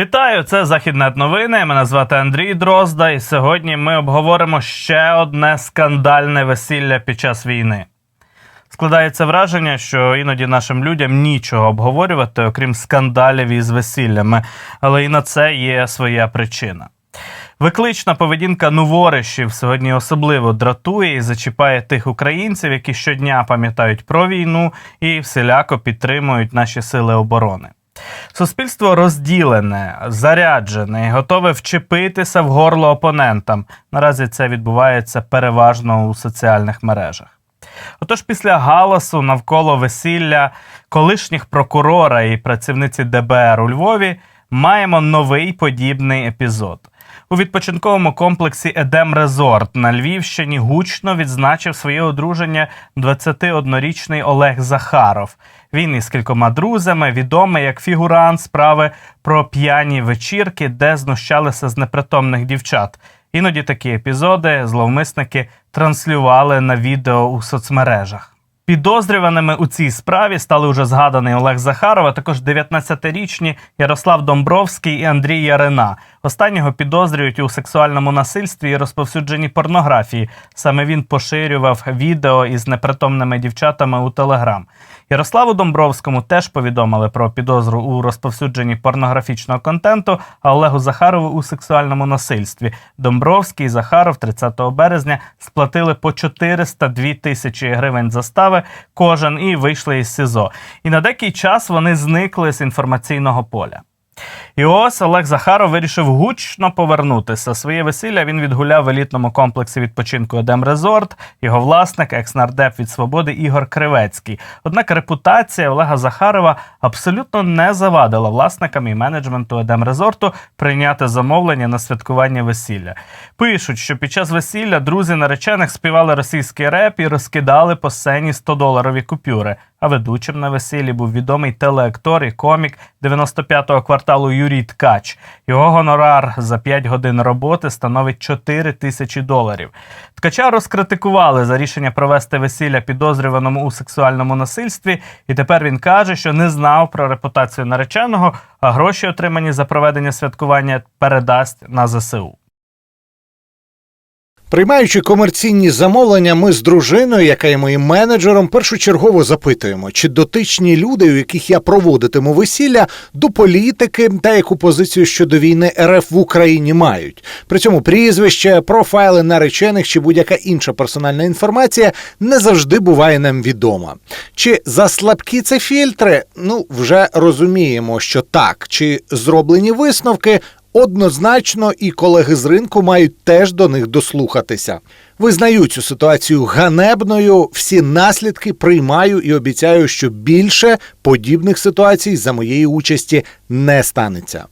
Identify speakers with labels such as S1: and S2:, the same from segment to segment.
S1: Вітаю, це Західнет новини. Мене звати Андрій Дрозда, і сьогодні ми обговоримо ще одне скандальне весілля під час війни. Складається враження, що іноді нашим людям нічого обговорювати, окрім скандалів із весіллями, але і на це є своя причина. Виклична поведінка нуворишів сьогодні особливо дратує і зачіпає тих українців, які щодня пам'ятають про війну і всіляко підтримують наші сили оборони. Суспільство розділене, заряджене і готове вчепитися в горло опонентам. Наразі це відбувається переважно у соціальних мережах. Отож, після галасу навколо весілля колишніх прокурора і працівниці ДБР у Львові маємо новий подібний епізод. У відпочинковому комплексі Едем Резорт на Львівщині гучно відзначив своє одруження 21-річний Олег Захаров. Він із кількома друзями відомий як фігурант справи про п'яні вечірки, де знущалися з непритомних дівчат. Іноді такі епізоди зловмисники транслювали на відео у соцмережах. Підозрюваними у цій справі стали уже згаданий Олег Захаров, а також 19-річні Ярослав Домбровський і Андрій Ярина. Останнього підозрюють у сексуальному насильстві і розповсюдженні порнографії. Саме він поширював відео із непритомними дівчатами у Телеграм. Ярославу Домбровському теж повідомили про підозру у розповсюдженні порнографічного контенту, а Олегу Захарову у сексуальному насильстві. Домбровський і Захаров 30 березня сплатили по 402 тисячі гривень застави кожен і вийшли із СИЗО. І на деякий час вони зникли з інформаційного поля. І ось Олег Захаров вирішив гучно повернутися. Своє весілля він відгуляв в елітному комплексі відпочинку Едем Резорт. Його власник, екс-нардеп від свободи Ігор Кривецький. Однак репутація Олега Захарова абсолютно не завадила власникам і менеджменту Едем Резорту прийняти замовлення на святкування весілля. Пишуть, що під час весілля друзі наречених співали російський реп і розкидали по сцені 100-доларові купюри. А ведучим на весіллі був відомий телеактор і комік 95-го кварталу Юрій Ткач. Його гонорар за 5 годин роботи становить 4 тисячі доларів. Ткача розкритикували за рішення провести весілля підозрюваному у сексуальному насильстві, і тепер він каже, що не знав про репутацію нареченого, а гроші, отримані за проведення святкування, передасть на ЗСУ.
S2: Приймаючи комерційні замовлення, ми з дружиною, яка є моїм менеджером, першочергово запитуємо, чи дотичні люди, у яких я проводитиму весілля, до політики та яку позицію щодо війни РФ в Україні мають. При цьому прізвище, профайли наречених чи будь-яка інша персональна інформація не завжди буває нам відома. Чи за слабкі це фільтри? Ну вже розуміємо, що так, чи зроблені висновки. Однозначно, і колеги з ринку мають теж до них дослухатися. Визнаю цю ситуацію ганебною. Всі наслідки приймаю і обіцяю, що більше подібних ситуацій за моєї участі не станеться.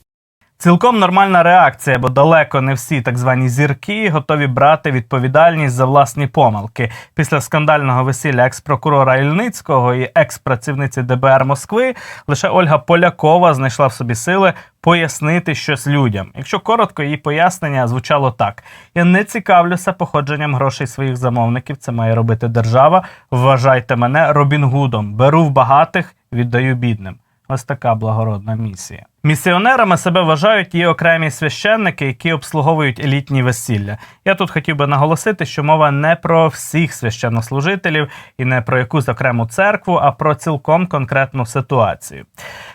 S1: Цілком нормальна реакція, бо далеко не всі так звані зірки готові брати відповідальність за власні помилки. Після скандального весілля екс-прокурора Ільницького і екс-працівниці ДБР Москви лише Ольга Полякова знайшла в собі сили пояснити щось людям. Якщо коротко, її пояснення звучало так: я не цікавлюся походженням грошей своїх замовників. Це має робити держава. Вважайте мене Робін Гудом. Беру в багатих, віддаю бідним. Ось така благородна місія. Місіонерами себе вважають і окремі священники, які обслуговують елітні весілля. Я тут хотів би наголосити, що мова не про всіх священнослужителів і не про якусь окрему церкву, а про цілком конкретну ситуацію.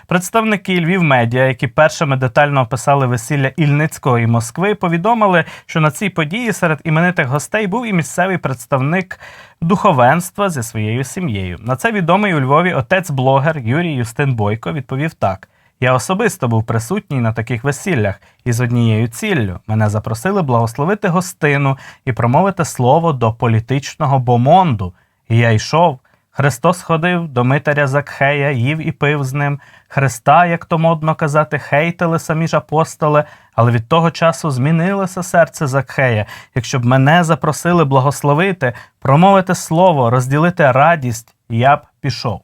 S1: Представники Львів медіа, які першими детально описали весілля Ільницького і Москви, повідомили, що на цій події серед іменитих гостей був і місцевий представник духовенства зі своєю сім'єю. На це відомий у Львові отець-блогер Юрій Юстин Бойко відповів так. Я особисто був присутній на таких весіллях і з однією ціллю мене запросили благословити гостину і промовити слово до політичного бомонду. І я йшов. Христос ходив до митаря Закхея, їв і пив з ним. Христа, як то модно казати, хейтили самі ж апостоли, але від того часу змінилося серце Закхея. Якщо б мене запросили благословити, промовити слово, розділити радість, я б пішов.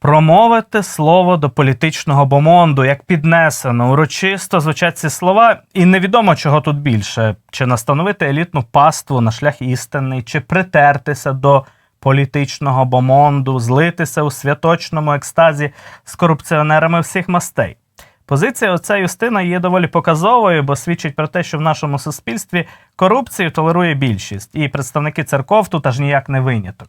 S1: Промовити слово до політичного бомонду, як піднесено, урочисто звучать ці слова, і невідомо, чого тут більше: чи настановити елітну паству на шлях істинний, чи притертися до політичного бомонду, злитися у святочному екстазі з корупціонерами всіх мастей. Позиція отця Юстина є доволі показовою, бо свідчить про те, що в нашому суспільстві корупцію толерує більшість, і представники церков тут аж ніяк не виняток.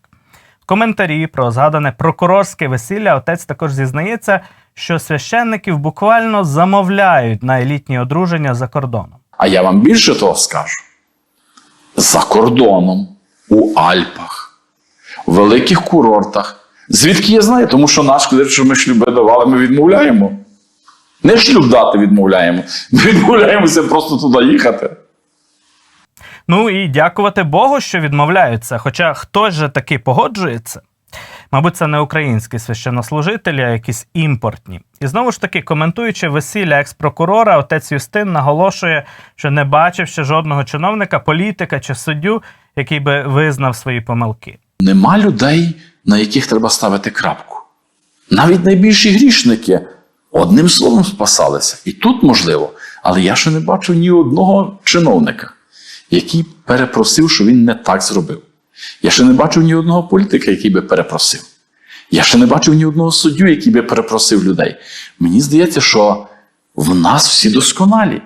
S1: Коментарі про згадане прокурорське весілля отець також зізнається, що священників буквально замовляють на елітні одруження за кордоном.
S3: А я вам більше того скажу: за кордоном, у Альпах, в великих курортах. Звідки я знаю? Тому що наш, коли що ми шлюби давали, ми відмовляємо. Не шлюб дати відмовляємо. Ми відмовляємося просто туди їхати.
S1: Ну і дякувати Богу, що відмовляються. Хоча хтось же таки погоджується. Мабуть, це не українські священнослужителі, а якісь імпортні. І знову ж таки, коментуючи весілля екс-прокурора, отець Юстин наголошує, що не бачив ще жодного чиновника, політика чи суддю, який би визнав свої помилки.
S3: Нема людей, на яких треба ставити крапку. Навіть найбільші грішники одним словом спасалися. І тут можливо, але я ще не бачив ні одного чиновника, який перепросив, що він не так зробив. Я ще не бачив ні одного політика, який би перепросив. Я ще не бачив ні одного суддю, який би перепросив людей. Мені здається, що в нас всі досконалі.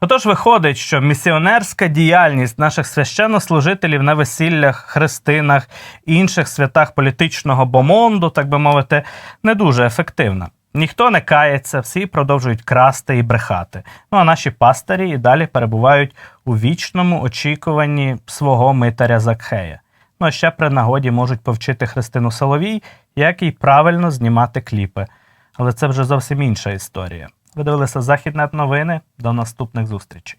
S1: Отож, виходить, що місіонерська діяльність наших священнослужителів на весіллях, хрестинах, інших святах політичного бомонду, так би мовити, не дуже ефективна. Ніхто не кається, всі продовжують красти і брехати. Ну а наші пастирі і далі перебувають у вічному очікуванні свого митаря Закхея. Ну а ще при нагоді можуть повчити Христину Соловій, як їй правильно знімати кліпи. Але це вже зовсім інша історія. Ви дивилися Західне новини. До наступних зустрічей.